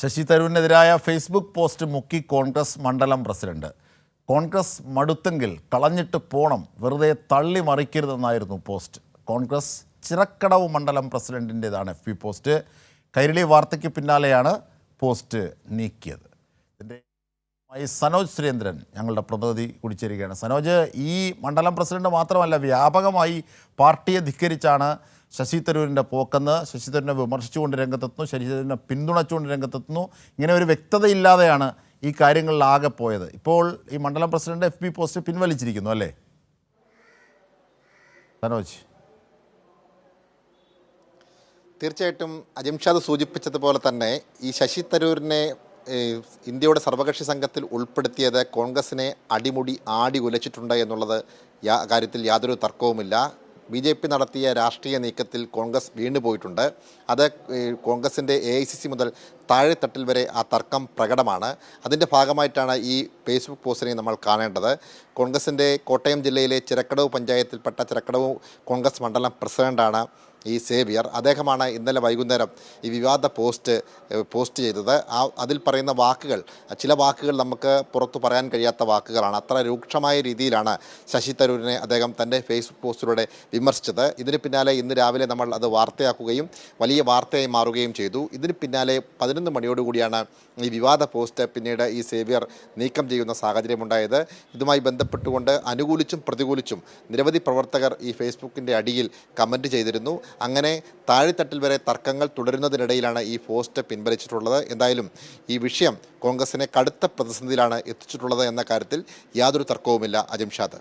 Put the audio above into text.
Sasi തരൂരിനെതിരായ Facebook post മുക്കി കോൺഗ്രസ് മണ്ഡലം president. Congress മടുത്തെങ്കിൽ കളഞ്ഞിട്ട് പോണം വെറുതെ തള്ളി മറിക്കരുതെന്നായിരുന്നു പോസ്റ്റ്. കോൺഗ്രസ് ചിറക്കടവ് മണ്ഡലം പ്രസിഡന്റിന്റെതാണ് എഫ് പി പോസ്റ്റ്. കൈരളി വാർത്തയ്ക്ക് പിന്നാലെയാണ് പോസ്റ്റ് നീക്കിയത്. ഇതിന്റെ സനോജ് സുരേന്ദ്രൻ ഞങ്ങളുടെ പ്രതിനിധി കുടിച്ചേരുകയാണ്. സനോജ് ഈ മണ്ഡലം പ്രസിഡന്റ് മാത്രമല്ല വ്യാപകമായി പാർട്ടിയെ ധിക്കരിച്ചാണ് ശശി തരൂരിന്റെ പോക്കെന്ന് ശശി തരൂരിനെ വിമർശിച്ചുകൊണ്ട് രംഗത്തെത്തുന്നു ശശി തരൂരിനെ പിന്തുണച്ചുകൊണ്ട് രംഗത്തെത്തുന്നു. ഇങ്ങനെ ഒരു വ്യക്തതയില്ലാതെയാണ് ഈ കാര്യങ്ങളിലാകെ പോയത്. ഇപ്പോൾ ഈ മണ്ഡലം പ്രസിഡന്റ് എഫ് പി പോസ്റ്റ് പിൻവലിച്ചിരിക്കുന്നു അല്ലേ? സനോജ് തീർച്ചയായിട്ടും അജിംഷാദ് സൂചിപ്പിച്ചതുപോലെ തന്നെ ഈ ശശി തരൂരിനെ ഇന്ത്യയുടെ സർവകക്ഷി സംഘത്തിൽ ഉൾപ്പെടുത്തിയത് കോൺഗ്രസിനെ അടിമുടി ആടി ഉലച്ചിട്ടുണ്ട് എന്നുള്ളത് കാര്യത്തിൽ യാതൊരു തർക്കവുമില്ല. ബി ജെ പി നടത്തിയ രാഷ്ട്രീയ നീക്കത്തിൽ കോൺഗ്രസ് വീണുപോയിട്ടുണ്ട് അത് കോൺഗ്രസിന്റെ എ ഐ സി സി മുതൽ താഴെത്തട്ടിൽ വരെ ആ തർക്കം പ്രകടമാണ്. അതിന്റെ ഭാഗമായിട്ടാണ് ഈ ഫേസ്ബുക്ക് പോസ്റ്റിനെ നമ്മൾ കാണേണ്ടത്. കോൺഗ്രസിന്റെ കോട്ടയം ജില്ലയിലെ ചിരക്കടവ് പഞ്ചായത്തിൽപ്പെട്ട ചിരക്കടവ് കോൺഗ്രസ് മണ്ഡലം പ്രസിഡന്റാണ് ഈ സേവിയർ. അദ്ദേഹമാണ് ഇന്നലെ വൈകുന്നേരം ഈ വിവാദ പോസ്റ്റ് പോസ്റ്റ് ചെയ്തത്. ആ അതിൽ പറയുന്ന വാക്കുകൾ ചില വാക്കുകൾ നമുക്ക് പുറത്തു പറയാൻ കഴിയാത്ത വാക്കുകളാണ്. അത്ര രൂക്ഷമായ രീതിയിലാണ് ശശി തരൂരിനെ അദ്ദേഹം തന്റെ ഫേസ്ബുക്ക് പോസ്റ്റിലൂടെ വിമർശിച്ചത്. ഇതിന് പിന്നാലെ ഇന്ന് രാവിലെ നമ്മൾ അത് വാർത്തയാക്കുകയും വലിയ വാർത്തയായി മാറുകയും ചെയ്തു. ഇതിന് പിന്നാലെ പതിനൊന്ന് മണിയോടുകൂടിയാണ് ഈ വിവാദ പോസ്റ്റ് പിന്നീട് ഈ സേവിയർ നീക്കം ചെയ്യുന്ന സാഹചര്യമുണ്ടായത്. ഇതുമായി ബന്ധപ്പെട്ടുകൊണ്ട് അനുകൂലിച്ചും പ്രതികൂലിച്ചും നിരവധി പ്രവർത്തകർ ഈ ഫേസ്ബുക്കിന്റെ അടിയിൽ കമന്റ് ചെയ്തിരുന്നു. അങ്ങനെ താഴെത്തട്ടിൽ വരെ തർക്കങ്ങൾ തുടരുന്നതിനിടയിലാണ് ഈ പോസ്റ്റ് പിൻവലിച്ചിട്ടുള്ളത്. എന്തായാലും ഈ വിഷയം കോൺഗ്രസിനെ കടുത്ത പ്രതിസന്ധിയിലാണ് എത്തിച്ചിട്ടുള്ളത് എന്ന കാര്യത്തിൽ യാതൊരു തർക്കവുമില്ല. അജിംഷാദ്